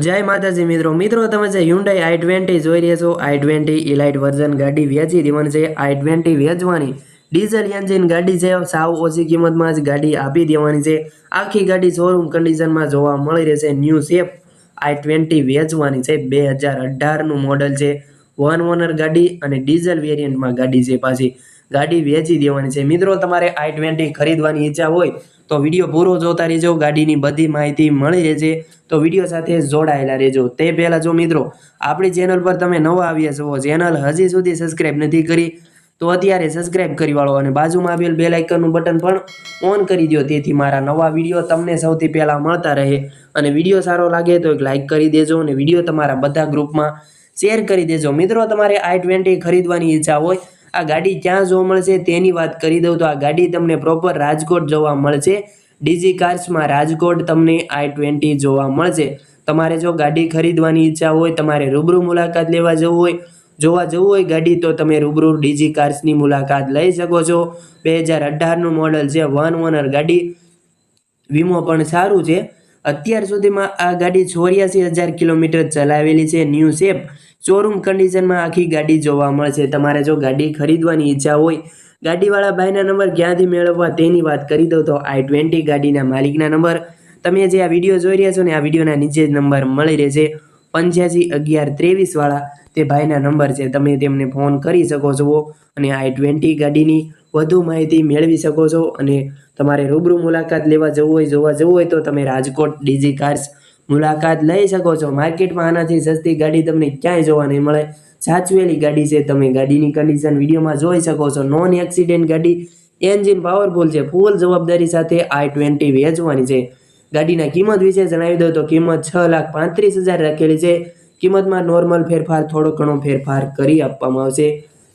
જય માતાજી મિત્રો. મિત્રો, તમે જે હ્યુન્ડાઈ આઈ ટ્વેન્ટી જોઈ રહ્યા છો આઈ ટ્વેન્ટી ઇલાઇટ વર્ઝન ગાડી વેચી દેવાની છે. આઈ ટ્વેન્ટી વેચવાની. ડીઝલ એન્જિન ગાડી છે. સાવ ઓછી કિંમતમાં જ ગાડી આપી દેવાની છે. આખી ગાડી શોરૂમ કન્ડિશનમાં જોવા મળી રહેશે. ન્યૂ શેપ આઈ ટ્વેન્ટી વેચવાની છે. બે હજાર અઢારનું મોડલ છે. વન ઓનર ગાડી અને ડીઝલ વેરિયન્ટમાં ગાડી છે પાછી. ગાડી વેચી દેવાની છે. મિત્રો, તમારે આઈ ટ્વેન્ટી ખરીદવાની ઈચ્છા હોય તો વીડિયો પૂરો જોતા રહેજો. ગાડીની બધી માહિતી મળી રહેશે. તો વીડિયો સાથે જોડાયેલા રહેજો. તે પહેલાં જો મિત્રો, આપણી ચેનલ પર તમે નવા આવ્યા છો ચેનલ હજી સુધી સબસ્ક્રાઈબ નથી કરી, તો અત્યારે સબસ્ક્રાઈબ કરી વાળો અને બાજુમાં આપેલ બે લાઇકનનું બટન પણ ઓન કરી દો તેથી મારા નવા વીડિયો તમને સૌથી પહેલાં મળતા રહે. અને વીડિયો સારો લાગે તો એક લાઇક કરી દેજો અને વીડિયો તમારા બધા ગ્રુપમાં શેર કરી દેજો. મિત્રો, તમારે આઈ ટ્વેન્ટી ખરીદવાની ઈચ્છા હોય આ ગાડી ક્યાં જોવા મળશે તેની વાત કરી દઉં તો આ ગાડી તમને પ્રોપર રાજકોટ જોવા મળશે. ડીજી કાર્સમાં રાજકોટ તમને આઈ ટ્વેન્ટી જોવા મળશે. તમારે જો ગાડી ખરીદવાની ઈચ્છા હોય, તમારે રૂબરૂ મુલાકાત લેવા જવું હોય, જોવા જવું હોય ગાડી, તો તમે રૂબરૂ ડીજી કાર્સની મુલાકાત લઈ શકો છો. બે હજાર અઢારનું મોડલ છે વન ઓનર ગાડી. વીમો પણ સારું છે. અત્યાર સુધીમાં આ ગાડી ચોર્યાસી હજાર કિલોમીટર ચલાવેલી છે ન્યૂ શેપ શોરૂમ કન્ડિશનમાં આખી ગાડી જોવા મળશે. તમારે જો ગાડી ખરીદવાની ઈચ્છા હોય, ગાડીવાળા ભાઈના નંબર ક્યાંથી મેળવવા તેની વાત કરી દઉં તો આઈ ટ્વેન્ટી ગાડીના માલિકના નંબર. તમે જે આ વીડિયો જોઈ રહ્યા છો ને, આ વિડીયોના નીચે જ નંબર મળી રહેશે. પંચ્યાસી અગિયાર ત્રેવીસવાળા તે ભાઈના નંબર છે. તમે તેમને ફોન કરી શકો છો અને આઈ ટ્વેન્ટી ગાડીની વધુ માહિતી મેળવી શકો છો અને તમારે રૂબરૂ મુલાકાત લેવા જવું હોય, જોવા જવું હોય તો તમે રાજકોટ ડીજી કાર્સ મુલાકાત લઈ શકો છો. માર્કેટમાં આનાથી સસ્તી ગાડી તમને ક્યાંય જોવા નહીં મળે. સાચવેલી ગાડી છે. તમે ગાડીની કન્ડિશન વિડીયોમાં જોઈ શકો છો. નોન એક્સિડેન્ટ ગાડી. એન્જિન પાવરફુલ છે. ફૂલ જવાબદારી સાથે આઈ ટ્વેન્ટી વેચવાની છે. ગાડીના કિંમત વિશે જણાવી દઉં તો કિંમત છ લાખ પાંત્રીસ હજાર રાખેલી છે. કિંમતમાં નોર્મલ ફેરફાર, થોડો ઘણો ફેરફાર કરી આપવામાં આવશે.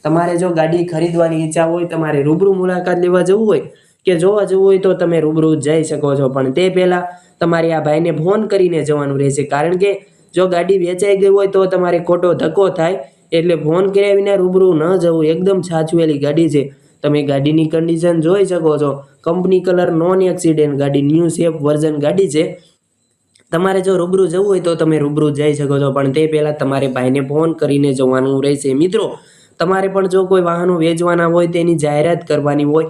તમારે જો ગાડી ખરીદવાની ઈચ્છા હોય, તમારે રૂબરૂ મુલાકાત લેવા જવું હોય કે જોવા જવું હોય તો તમે રૂબરૂ જઈ શકો છો. પણ તે પહેલાં તમારે આ ભાઈને ફોન કરીને જવાનું રહેશે. કારણ કે જો ગાડી વેચાઈ ગઈ હોય તો તમારે ખોટો ધક્કો થાય. એટલે ફોન કર્યા વિના રૂબરૂ ન જવું. એકદમ સાચવેલી ગાડી છે. તમે ગાડીની કન્ડિશન જોઈ શકો છો. કંપની કલર નોન એક્સિડેન્ટ ગાડી ન્યૂ સેફ વર્ઝન ગાડી છે. તમારે જો રૂબરૂ જવું હોય તો તમે રૂબરૂ જઈ શકો છો. પણ તે પહેલાં તમારે ભાઈને ફોન કરીને જવાનું રહેશે. મિત્રો, તમારે પણ જો કોઈ વાહનો વેચવાના હોય તેની જાહેરાત કરવાની હોય